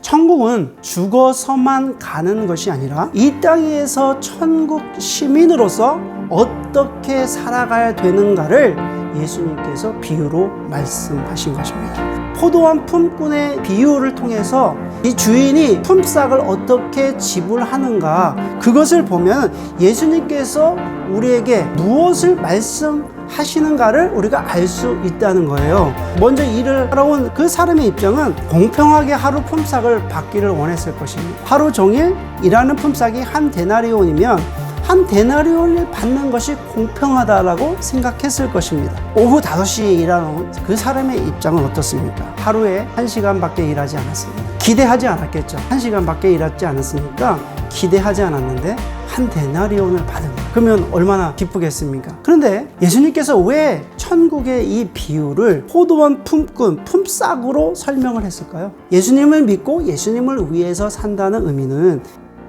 천국은 죽어서만 가는 것이 아니라 이 땅에서 천국 시민으로서 어떻게 살아가야 되는가를 예수님께서 비유로 말씀하신 것입니다. 포도원 품꾼의 비유를 통해서 이 주인이 품삯을 어떻게 지불하는가 그것을 보면 예수님께서 우리에게 무엇을 말씀 하시는가를 우리가 알 수 있다는 거예요. 먼저 일을 하러 온 그 사람의 입장은 공평하게 하루 품삯을 받기를 원했을 것입니다. 하루 종일 일하는 품삯이 한 데나리온이면 한 데나리온을 받는 것이 공평하다라고 생각했을 것입니다. 오후 5시에 일하는 그 사람의 입장은 어떻습니까? 하루에 1시간밖에 일하지 않았습니다. 기대하지 않았겠죠. 1시간밖에 일하지 않았으니까 기대하지 않았는데 한 데나리온을 받은. 그러면 얼마나 기쁘겠습니까? 그런데 예수님께서 왜 천국의 이 비유를 포도원 품꾼, 품삯으로 설명을 했을까요? 예수님을 믿고 예수님을 위해서 산다는 의미는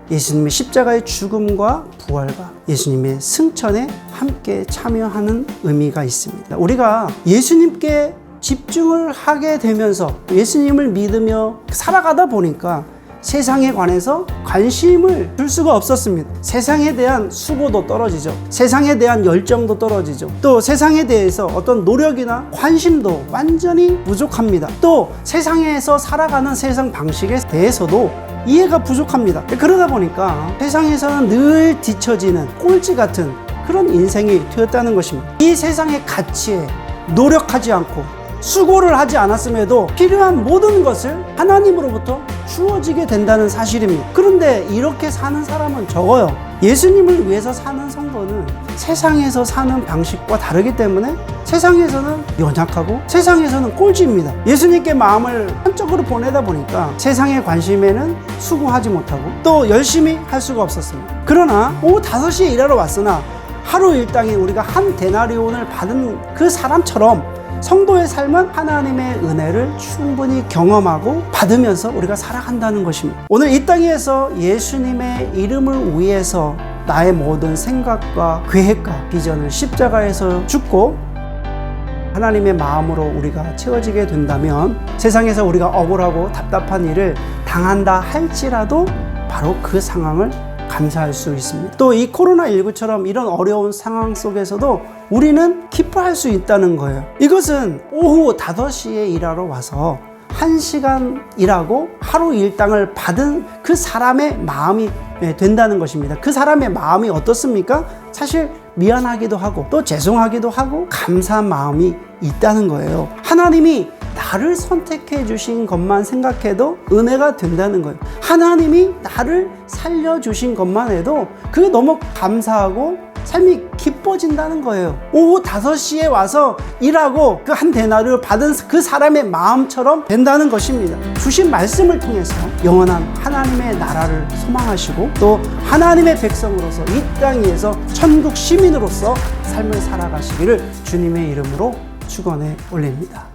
예수님의 십자가의 죽음과 부활과 예수님의 승천에 함께 참여하는 의미가 있습니다. 우리가 예수님께 집중을 하게 되면서 예수님을 믿으며 살아가다 보니까 세상에 관해서 관심을 줄 수가 없었습니다. 세상에 대한 수고도 떨어지죠. 세상에 대한 열정도 떨어지죠. 또 세상에 대해서 어떤 노력이나 관심도 완전히 부족합니다. 또 세상에서 살아가는 세상 방식에 대해서도 이해가 부족합니다. 그러다 보니까 세상에서는 늘 뒤처지는 꼴찌 같은 그런 인생이 되었다는 것입니다. 이 세상의 가치에 노력하지 않고 수고를 하지 않았음에도 필요한 모든 것을 하나님으로부터 주어지게 된다는 사실입니다. 그런데 이렇게 사는 사람은 적어요. 예수님을 위해서 사는 성도는 세상에서 사는 방식과 다르기 때문에 세상에서는 연약하고 세상에서는 꼴찌입니다. 예수님께 마음을 한쪽으로 보내다 보니까 세상의 관심에는 수고하지 못하고 또 열심히 할 수가 없었습니다. 그러나 오후 5시에 일하러 왔으나 하루 일당에 우리가 한 데나리온을 받은 그 사람처럼 성도의 삶은 하나님의 은혜를 충분히 경험하고 받으면서 우리가 살아간다는 것입니다. 오늘 이 땅에서 예수님의 이름을 위해서 나의 모든 생각과 계획과 비전을 십자가에서 죽고 하나님의 마음으로 우리가 채워지게 된다면 세상에서 우리가 억울하고 답답한 일을 당한다 할지라도 바로 그 상황을 감사할 수 있습니다. 또 이 코로나19처럼 이런 어려운 상황 속에서도 우리는 기뻐할 수 있다는 거예요. 이것은 오후 5시에 일하러 와서 1시간 일하고 하루 일당을 받은 그 사람의 마음이 된다는 것입니다. 그 사람의 마음이 어떻습니까? 사실 미안하기도 하고 또 죄송하기도 하고 감사한 마음이 있다는 거예요. 하나님이 나를 선택해 주신 것만 생각해도 은혜가 된다는 거예요. 하나님이 나를 살려 주신 것만 해도 그게 너무 감사하고 삶이 기뻐진다는 거예요. 오후 5시에 와서 일하고 그 한 대나를 받은 그 사람의 마음처럼 된다는 것입니다. 주신 말씀을 통해서 영원한 하나님의 나라를 소망하시고 또 하나님의 백성으로서 이 땅 위에서 천국 시민으로서 삶을 살아가시기를 주님의 이름으로 축원해 올립니다.